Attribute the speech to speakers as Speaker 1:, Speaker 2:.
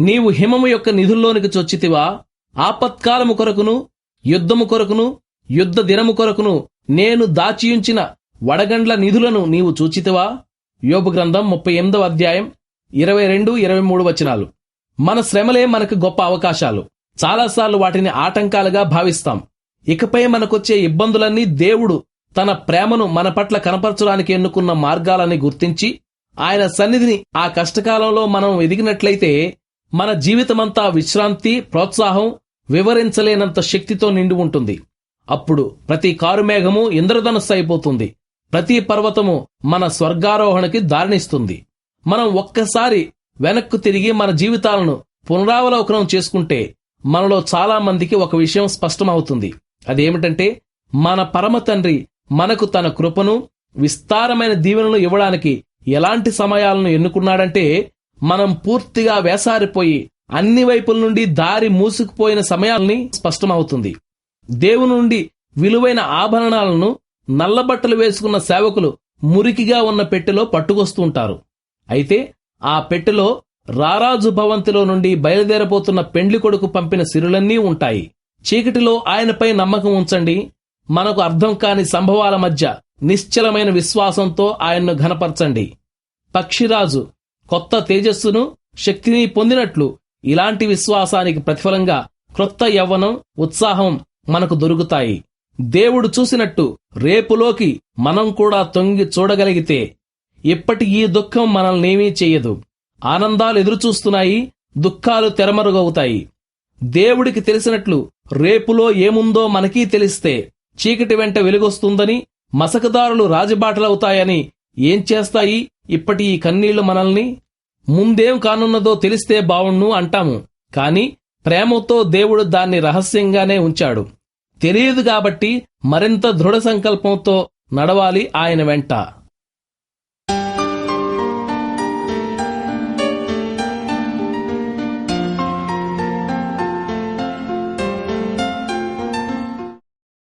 Speaker 1: నీవు హిమము యొక్క నిధుల్లోనికి చొచ్చితివా. ఆపత్కాలము కొరకును యుద్ధము కొరకును యుద్ధ దినము కొరకును నేను దాచియుంచిన వడగండ్ల నిధులను నీవు చూచితివా. యోపు గ్రంథం ముప్పై ఎనిమిదవ అధ్యాయం ఇరవై రెండు ఇరవై మూడు వచనాలు. మన శ్రమలే మనకు గొప్ప అవకాశాలు. చాలాసార్లు వాటిని ఆటంకాలుగా భావిస్తాం. ఇకపై మనకొచ్చే ఇబ్బందులన్నీ దేవుడు తన ప్రేమను మన పట్ల కనపరచడానికి ఎన్నుకున్న మార్గాలని గుర్తించి ఆయన సన్నిధిని ఆ కష్టకాలంలో మనం ఎదిగినట్లయితే మన జీవితమంతా విశ్రాంతి ప్రోత్సాహం వివరించలేనంత శక్తితో నిండి ఉంటుంది. అప్పుడు ప్రతి కారుమేఘము ఇంద్రధనస్సు అయిపోతుంది. ప్రతి పర్వతము మన స్వర్గారోహణకి దారినిస్తుంది. మనం ఒక్కసారి వెనక్కు తిరిగి మన జీవితాలను పునరావలోకనం చేసుకుంటే మనలో చాలా మందికి ఒక విషయం స్పష్టమవుతుంది. అదేమిటంటే మన పరమ తండ్రి మనకు తన కృపను విస్తారమైన దీవెనలు ఇవ్వడానికి ఎలాంటి సమయాలను ఎన్నుకున్నాడంటే మనం పూర్తిగా వేసారిపోయి అన్ని వైపుల నుండి దారి మూసుకుపోయిన సమయాల్ని స్పష్టమవుతుంది. దేవుని నుండి విలువైన ఆభరణాలను నల్లబట్టలు వేసుకున్న సేవకులు మురికిగా ఉన్న పెట్టెలో పట్టుకొస్తుంటారు. అయితే ఆ పెట్టెలో రారాజు భవంతిలో నుండి బయలుదేరబోతున్న పెండ్లి కొడుకు పంపిన సిరులన్నీ ఉంటాయి. చీకటిలో ఆయనపై నమ్మకం ఉంచండి. మనకు అర్థం కాని సంభవాల మధ్య నిశ్చలమైన విశ్వాసంతో ఆయన్ను ఘనపరచండి. పక్షిరాజు కొత్త తేజస్సును శక్తిని పొందినట్లు ఇలాంటి విశ్వాసానికి ప్రతిఫలంగా క్రొత్త యవ్వనం ఉత్సాహం మనకు దొరుకుతాయి. దేవుడు చూసినట్టు రేపులోకి మనం కూడా తొంగి చూడగలిగితే ఇప్పటి ఈ దుఃఖం మనల్నేమీ చెయ్యదు ఆనందాలు ఎదురుచూస్తున్నాయి దుఃఖాలు తెరమరుగవుతాయి. దేవుడికి తెలిసినట్లు రేపులో ఏముందో మనకీ తెలిస్తే చీకటి వెంట వెలుగొస్తుందని మసకదారులు రాజబాటలవుతాయని ఏం చేస్తాయి? ఇప్పటి ఈ కన్నీళ్ళు మనల్ని ముందేం కానున్నదో తెలిస్తే బావుణ్ణు అంటాము. కాని ప్రేమతో దేవుడు దాన్ని రహస్యంగానే ఉంచాడు. తెలియదు కాబట్టి మరింత దృఢ సంకల్పంతో నడవాలి ఆయన వెంట.